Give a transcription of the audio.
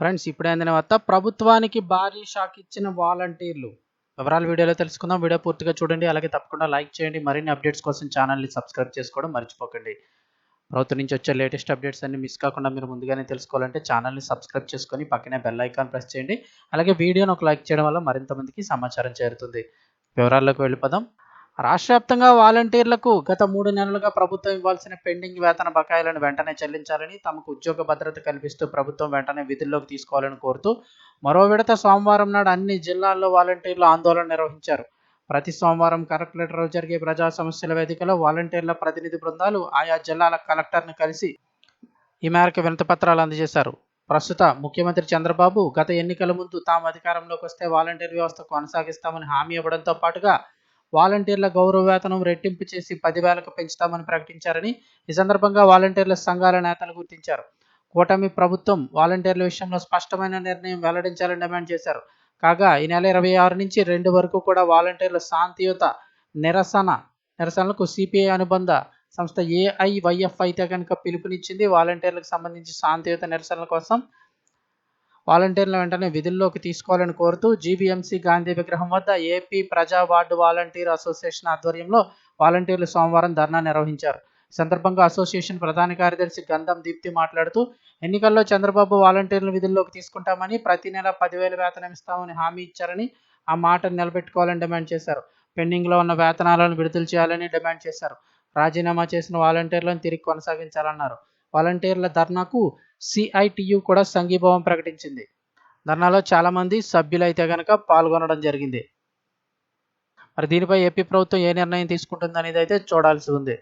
Friends ఇప్పుడే అందిన వార్త ప్రభుత్వానికి భారీ షాక్ ఇచ్చిన వాలంటీర్లు. వివరాలు వీడియోలో తెలుసుకుందాం. వీడియో పూర్తిగా చూడండి. అలాగే తప్పకుండా లైక్ చేయండి. మరిన్ని అప్డేట్స్ కోసం ఛానల్ని సబ్స్క్రైబ్ చేసుకోవడం మర్చిపోకండి. ప్రభుత్వం నుంచి వచ్చే లేటెస్ట్ అప్డేట్స్ అన్ని మిస్ కాకుండా మీరు ముందుగానే తెలుసుకోవాలంటే ఛానల్ని సబ్స్క్రైబ్ చేసుకొని పక్కనే బెల్ ఐకాన్ ప్రెస్ చేయండి. అలాగే వీడియోను ఒక లైక్ చేయడం వల్ల మరింత మందికి సమాచారం చేరుతుంది. వివరాల్లోకి వెళ్ళిపోదాం. రాష్ట్ర వ్యాప్తంగా వాలంటీర్లకు గత మూడు నెలలుగా ప్రభుత్వం ఇవ్వాల్సిన పెండింగ్ వేతన బకాయిలను వెంటనే చెల్లించాలని తమకు ఉద్యోగ భద్రత కల్పిస్తూ ప్రభుత్వం వెంటనే విధుల్లోకి తీసుకోవాలని కోరుతూ మరో విడత సోమవారం నాడు అన్ని జిల్లాల్లో వాలంటీర్లు ఆందోళన నిర్వహించారు. ప్రతి సోమవారం కలెక్టరేట్లో జరిగే ప్రజా సమస్యల వేదికలో వాలంటీర్ల ప్రతినిధి బృందాలు ఆయా జిల్లాల కలెక్టర్ను కలిసి ఈ మేరకు వినతిపత్రాలు అందజేశారు. ప్రస్తుత ముఖ్యమంత్రి చంద్రబాబు గత ఎన్నికల ముందు తాము అధికారంలోకి వస్తే వాలంటీర్ వ్యవస్థ కొనసాగిస్తామని హామీ ఇవ్వడంతో పాటుగా వాలంటీర్ల గౌరవ వేతనం రెట్టింపు చేసి పదివేలకు పెంచుతామని ప్రకటించారని ఈ సందర్భంగా వాలంటీర్ల సంఘాల నేతలు గుర్తించారు. కూటమి ప్రభుత్వం వాలంటీర్ల విషయంలో స్పష్టమైన నిర్ణయం వెల్లడించాలని డిమాండ్ చేశారు. కాగా ఈ నెల ఇరవై ఆరు నుంచి రెండు వరకు కూడా వాలంటీర్ల శాంతియుత నిరసన నిరసనలకు సిపిఐ అనుబంధ సంస్థ ఏఐవైఎఫ్ అయితే కనుక పిలుపునిచ్చింది. వాలంటీర్లకు సంబంధించి శాంతియుత నిరసనల కోసం వాలంటీర్ల వెంటనే విధుల్లోకి తీసుకోవాలని కోరుతూ జీబీఎంసీ గాంధీ విగ్రహం వద్ద ఏపీ ప్రజా వార్డు వాలంటీర్ అసోసియేషన్ ఆధ్వర్యంలో వాలంటీర్లు సోమవారం ధర్నా నిర్వహించారు. సందర్భంగా అసోసియేషన్ ప్రధాన కార్యదర్శి గంధం దీప్తి మాట్లాడుతూ ఎన్నికల్లో చంద్రబాబు వాలంటీర్లు విధుల్లోకి తీసుకుంటామని ప్రతి నెల పదివేల వేతనం ఇస్తామని హామీ ఇచ్చారని ఆ మాటను నిలబెట్టుకోవాలని డిమాండ్ చేశారు. పెండింగ్లో ఉన్న వేతనాలను విడుదల చేయాలని డిమాండ్ చేశారు. రాజీనామా చేసిన వాలంటీర్లను తిరిగి కొనసాగించాలన్నారు. వాలంటీర్ల ధర్నాకు సిఐటియు కూడా సంఘీభావం ప్రకటించింది. ధర్నాలో చాలామంది సభ్యులైతే కనుక పాల్గొనడం జరిగింది. మరి దీనిపై ఏపీ ప్రభుత్వం ఏ నిర్ణయం తీసుకుంటుంది అనేది అయితే చూడాల్సి ఉంది.